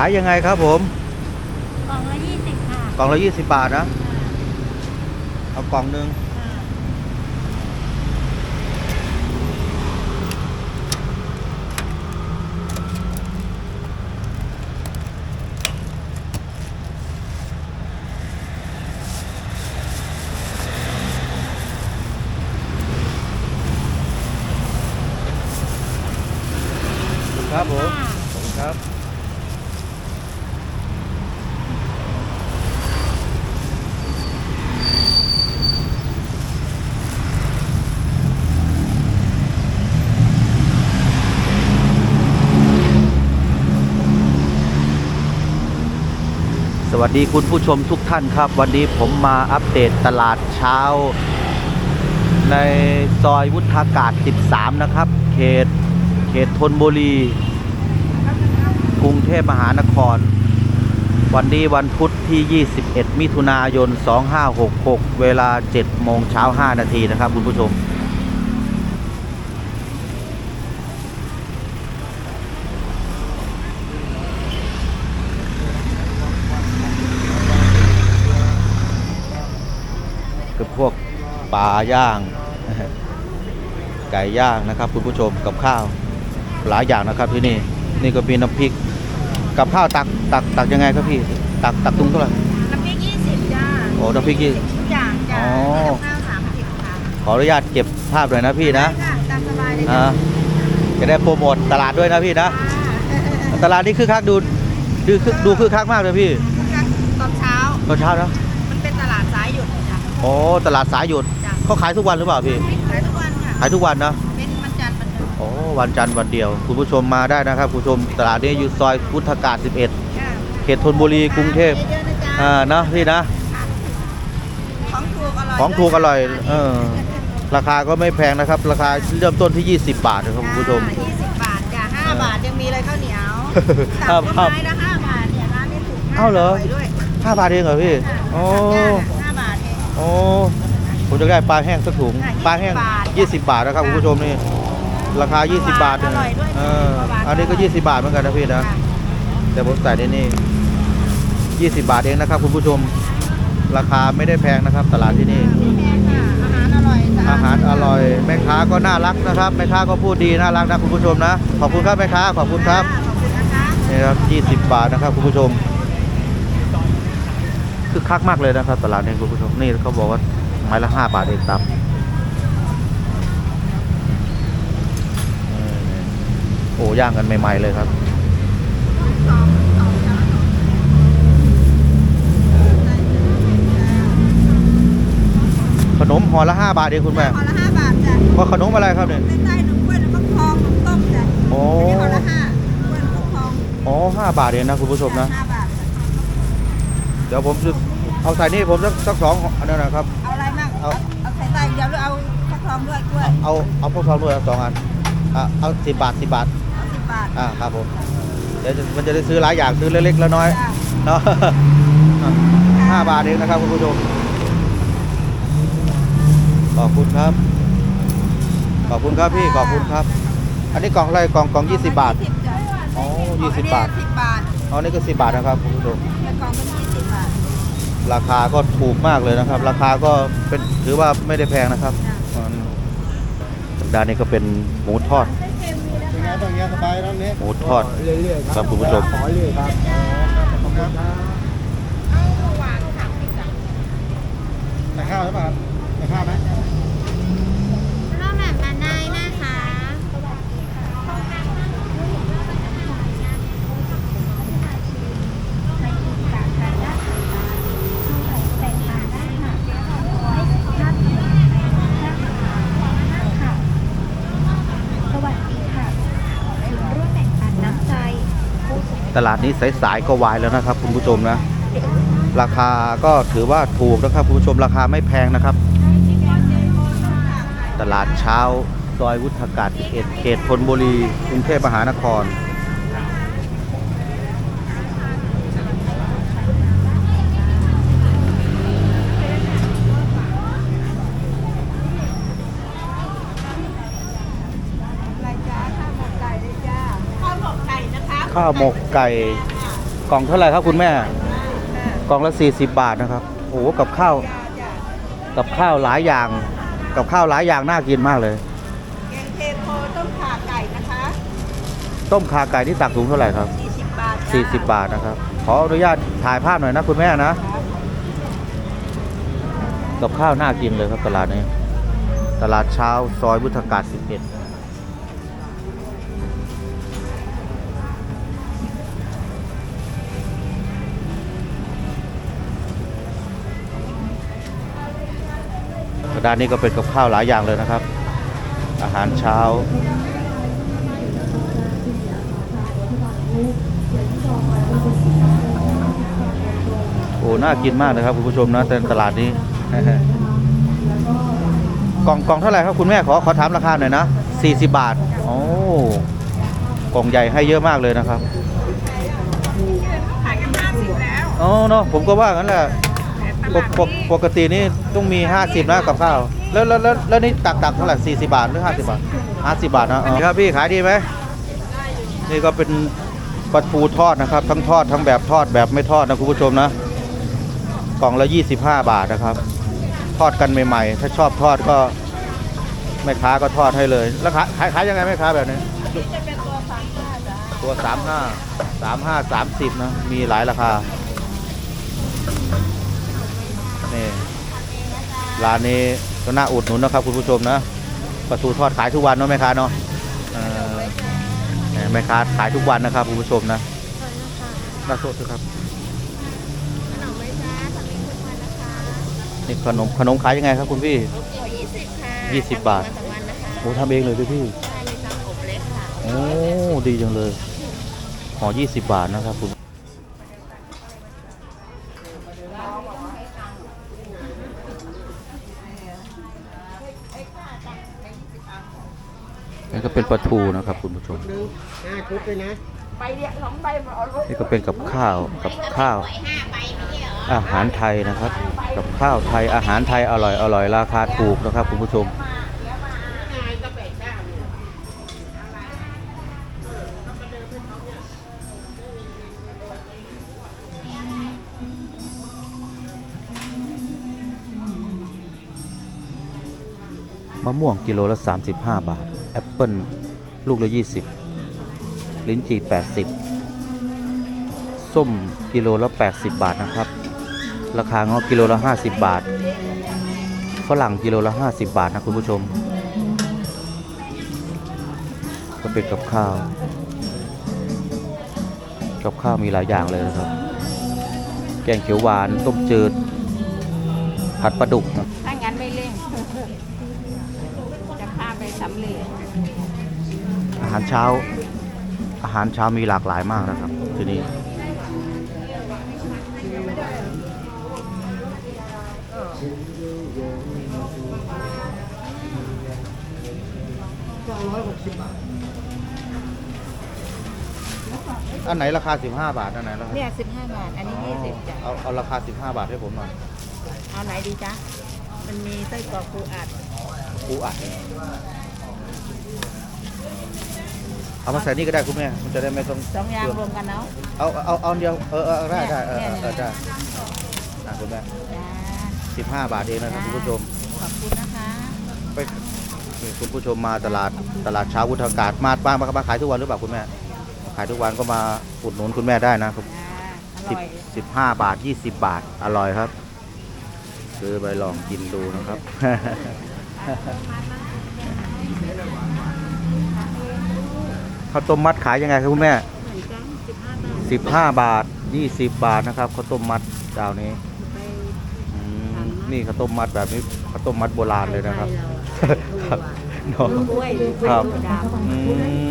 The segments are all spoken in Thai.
ขายยังไงครับผมกล่องละยี่สิบค่ะกล่องละ20บาทนะ เอากล่องหนึ่ง ค่ะ ครับผมขอบคุณครับ ส วัสดีคุณผู้ชมทุกท่านครับ วันนี้ผมมาอัปเดตตลาดเช้า ในซอยวุฒากาศ 13 นะครับ เขตเขตธนบุรี กรุงเทพมหานคร วันนี้วันพุธที่ 21 มิถุนายน 2566 เวลา 7 โมงเช้า 5 นาทีนะครับ คุณผู้ชม คือพวก ปลาย่าง ไก่ย่างนะครับ คุณผู้ชมกับข้าวหลายอย่างนะครับที่นี่นี่ก็มีน้ำพริก กับข้าวตักตักตักยังไงครับพี่ ตักตักตุ้งเท่าไหร่น้ำพริกยี่สิบจ้าโอ้น้ำพริกยี่ทุกอย่างจ้าอ๋อข้าวสามสิบค่ะขออนุญาตเก็บภาพหน่อยนะพี่นะได้ค่ะตามสบายเลยอ่าจ้าจะได้โปรโมทตลาดด้วยนะพี่นะ ตลาดนี้คือคักดูดูคึกดูคือคักมากเลยพี่ตอนเช้าตอนเช้านะมันเป็ โอ้ตลาดสายหยุดจ้ะเขาขายทุกวันหรือเปล่าพี่ ขายทุกวันค่ะ ขายทุกวันนะเป็นวันจันทร์วันศุกร์โอ้วันจันทร์วันเดียว คุณผู้ชมมาได้นะครับ คุณผู้ชมตลาดนี้อยู่ซอยพุทธกาศ11 ค่ะเขตธนบุรีกรุงเทพเยอะๆนะจ๊ะอ่านะพี่นะ ของถูกอร่อยของถูกอร่อยด้วยเออ ราคาก็ไม่แพงนะครับ ราคาเริ่มต้นที่ 20 บาทนะครับคุณผู้ชม ยี่สิบบาทจ้ะห้าบาทยังมีเลยข้าวเหนียวครัตับบก็ครับไม้ละห้าบาทเนี่ยร้านนี้ถูกมากเอ้าเหรอ ร่ยด้วย 5 บาทเองเหรอพี่โอ้ห้าบาทเอง โอ้ผมจะได้ปลาแห้งสักถุงค่ะปลาแห้ง 20 20 บาทนะครับคุณผู้ชมนี่ราคา 20 บาทอร่อยด้วยเออหวานอันนี้ก็ 20 บาทเหมือนกันนะพี่นะ ค่ะแต่ผมใส่ในนี่ 20 บาทเองนะครับคุณผู้ชม ราคาไม่ได้แพงนะครับ ตลาดที่นี่มีแพงค่ะอาหารอร่อยสะอาหารอร่อย แม่ค้าก็น่ารักนะครับ แม่ค้าก็พูดดีน่ารักนะคุณผู้ชมนะ ขอบคุณครับแม่ค้า ขอบคุณครับขอบคุณนะคะ นี่ครับ 20 บาทนะครับคุณผู้ชม คือคักมากเลยนะครับ ตลาดนี้คุณผู้ชมนี่เขาบอกว่าไม้ละ5บาทเองตับโอ้ย่างกันใหม่ ๆ เลยครับขนมห่อละ5บาทเองคุณแม่ห่อละห้าบาทจ้ะว่าขนมอะไรครับเนี่ยใกล้ๆหนมกล้วยหนมฟักทองหนมต้มจ้ะโอ้อันนี้ห่อละห้ากล้วยหนมฟักทองอ๋อห้าบาทเองนะคุณผู้ชมนะห้าบาทจ้ะเดี๋ยวผมจะ เอาใส่นี่ผมสักสักสองอันนั้นนะครับ เอาอะไรบ้างเอา เอาใส่ใส่เดี๋ยวหรือเอาฟักทองด้วยกล้วยเอาเอาพวกทองด้วยสองอันอะเอาสิบบาทสิบบาทเอาสิบบาทอ่าครับผมเดี๋ยวจะมันจะได้ซื้อหลายอย่างซื้อเล็กๆแล้วน้อยจ้ะเนาะ ห้าบาทเองนะครับคุณผู้ชมขอบคุณครับ ขอบคุณครับพี่ขอบคุณครับ อันนี้กล่องอะไรกล่องกล่องยี่สิบบาท ยี่สิบจ้ะอ๋อยี่สิบบาทสิบบาท อ๋อนี่ก็สิบบาทนะครับคุณผู้ชมแล้วกล่องเป็นยี่สิบบาท ราคาก็ถูกมากเลยนะครับ ราคาก็เป็นถือว่าไม่ได้แพงนะครับจ้ะอืมสัปดาห์นี้ก็เป็นหมูทอดเป็นไงบ้างเนี้ยสบายแล้วเนี่ยหมูทอดเรื่อยๆครับคุณผู้ชมขอเรื่อยครับขอบคุณครับแต่ข้าวใช่ป่ะครับแต่ข้าวไหม ข้าวแบบมาได้นะคะ สวัสดีค่ะศูนย์ร่วมแบ่งปันน้ำใจผู้สูง ตลาดนี้สายๆก็วายแล้วนะครับ คุณผู้ชมนะ ราคาก็ถือว่าถูกนะครับคุณผู้ชมราคาไม่แพงนะครับ ตลาดเช้าซอยวุฒากาศ11เขตธนบุรีกรุงเทพมหานคร อะไรจ้า ข้าวหมกไก่เลยจ้าข้าวหมกไก่นะคะข้าวหมกไก่ กล่องเท่าไหร่ครับคุณแม่ กล่องละ 40 บาทนะครับ โอ้โหกับข้าว กับข้าวหลายอย่าง กับข้าวหลายอย่างน่ากินมากเลย แกงเทโพต้มข่าไก่นะคะต้มขาไก่ที่ตักถุงเท่าไหร่ครับ40บาทจ้า40 บาทนะครับ ขออนุญาตถ่ายภาพหน่อยนะคุณแม่นะกับข้าวน่ากินเลยครับตลาดนี้ ตลาดเช้าซอยวุฒากาศ11 ด้านนี้ก็เป็นกับข้าวหลายอย่างเลยนะครับ อาหารเช้า โอ้น่ากินมากนะครับคุณผู้ชมนะแต่ตลาดนี้กล่องกล่องเท่าไหร่ครับคุณแม่ขอขอถามราคาหน่อยนะ40 บาทโอ้กล่องใหญ่ให้เยอะมากเลยนะครับขายกัน50แล้วอ๋อเนาะผมก็ว่างั้นแหละ ปกปกปกตินี่ต้องมี 50นะกับข้าว แล้วแล้วแล้วแล้วนี่ตักตักเท่าไหร่40บาทหรือ50บาท50บาทนะครับพี่ขายดีไหมนี่ก็เป็นปลาทูทอดนะครับ ทั้งทอดทั้งแบบทอดแบบไม่ทอดนะคุณผู้ชมนะกล่องละ25 บาทนะครับ ทอดกันใหม่ๆ ถ้าชอบทอดก็แม่ค้าก็ทอดให้เลย แล้วขายขายขายยังไงแม่ค้าแบบนี้นี่จะเป็นตัวฟังค่าจ้าตัว35 35 30นะมีหลายราคา ร้านนี้ก็น่าอุดหนุนนะครับ คุณผู้ชมนะปลาทูทอดขายทุกวันเนาะแม่ค้าเนาะเออแม่ค้าขายทุกวันนะครับคุณผู้ชมนะน่าโทษด้วยครับขนมไหมจ๊ะทำเองทุกวันนะคะนี่ขนมขนมขายยังไงครับคุณพี่หัว20ค่ะ20บาททำวันสองวันนะคะโอ้ทำเองเลยด้วยพี่ใช่มีตังอบเล็กค่ะโอ้ดีจังเลยห่อ20บาทนะครับคุณนี่ก็ เป็นปลาทูนะครับคุณผู้ชม ห้าชุดเลยนะใบเดียวสองใบมาเอาลูกนี่ก็เป็นกับข้าวกับข้าว อาหารไทยนะครับ กับข้าวไทยอาหารไทยอร่อยอร่อยราคาถูกนะครับคุณผู้ชม มะม่วงกิโลละ 35 บาทแอ ปเปิลลูกละ 20 ลิ้นจี่80 ส้มกิโลละ 80 บาทนะครับ ราคาเงาะกิโลละ 50 บาท ฝรั่งกิโลละ 50 บาทนะคุณผู้ชม ก็เป็นกับข้าว กับข้าวมีหลายอย่างเลยนะครับ แกงเขียวหวาน ต้มจืด ผัดปลาดุกนะ ถ้างั้นไม่เร่ง จะพาไป สำเร็จอาหารเช้า อาหารเช้ามีหลากหลายมากนะครับ ที่นี่อันไหนราคา 15 บาท อันไหนราคาเนี่ย15บาท อันนี้20จ้ะ เอาเอาราคา 15 บาทให้ผมหน่อยเอาไหนดีจ๊ะ มันมีไส้กรอกปูอัด ปูอัด เอามาใส่นี่ก็ได้คุณแม่ มันจะได้ไม่ต้องสองอย่างรวมกันเนาะเอาเอาเอาอันเดียว เออเออได้ได้เออเนี่ยเออได้อะคุณแม่จ้าสิบห้าบาทเองนะครับคุณผู้ชม ขอบคุณนะคะไปนี่คุณผู้ชมมาตลาดตลาดเช้าวุฒากาศมาบ้างมามาขายทุกวันหรือเปล่าคุณแม่มาขายทุกวันก็มาอุดหนุนคุณแม่ได้นะครับจ้าอสิบร่อยสิบห้าบาทยี่สิบบาท อร่อยครับซื้อไปลองกินดูนะครับ ข้าวต้มมัดขายยังไงครับคุณแม่สิบห้าบาทยี่สิบบาทนะครับข้าวต้มมัดเจ้านี้อืมนี่ข้าวต้มมัดแบบนี้ข้าวต้มมัดโบราณเลยนะครับครับ เนาะ กล้วยครับกล้วยดำ อืม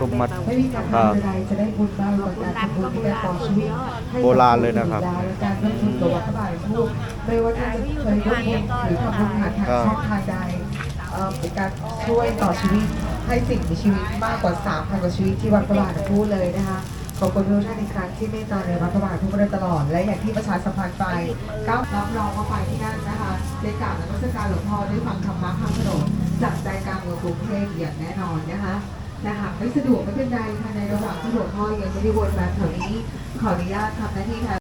ต้มมัด ไม่มีการครับทำอะไรจะได้บุญมากกว่าการทำบุญที่การต่อชีวิตให้โบราณเลยนะครับการลงทุนกับวัดพระบาทผู้ไม่ว่าท่านจะเคยยกบุญหรือทำบุญผ่านทางช่องทางใดเอ่อเป็นการช่วยต่อชีวิต ให้สิ่งมีชีวิตมากกว่า3,000กว่าชีวิตที่วัดพระบาทพูดเลยนะคะขอบคุณทุกท่านอีกครั้งที่เมตตาในวัดพระบาททุกมาโดยตลอด และอย่างที่ประชาสัมพันธ์ไปก้าวรับรองว่าไปที่นั่นนะคะได้กราบนมัสการหลวงพ่อด้วยความธรรมะข้ามถนนจากใจกลางเมืองกรุงเทพอย่างแน่นอนนะคะแต่หากไม่สะดวกไม่เป็นไรค่ะในระหว่างที่หลวงพ่อยังไม่ได้วนมาแถวนี้ขออนุญาตทำหน้าที่แทน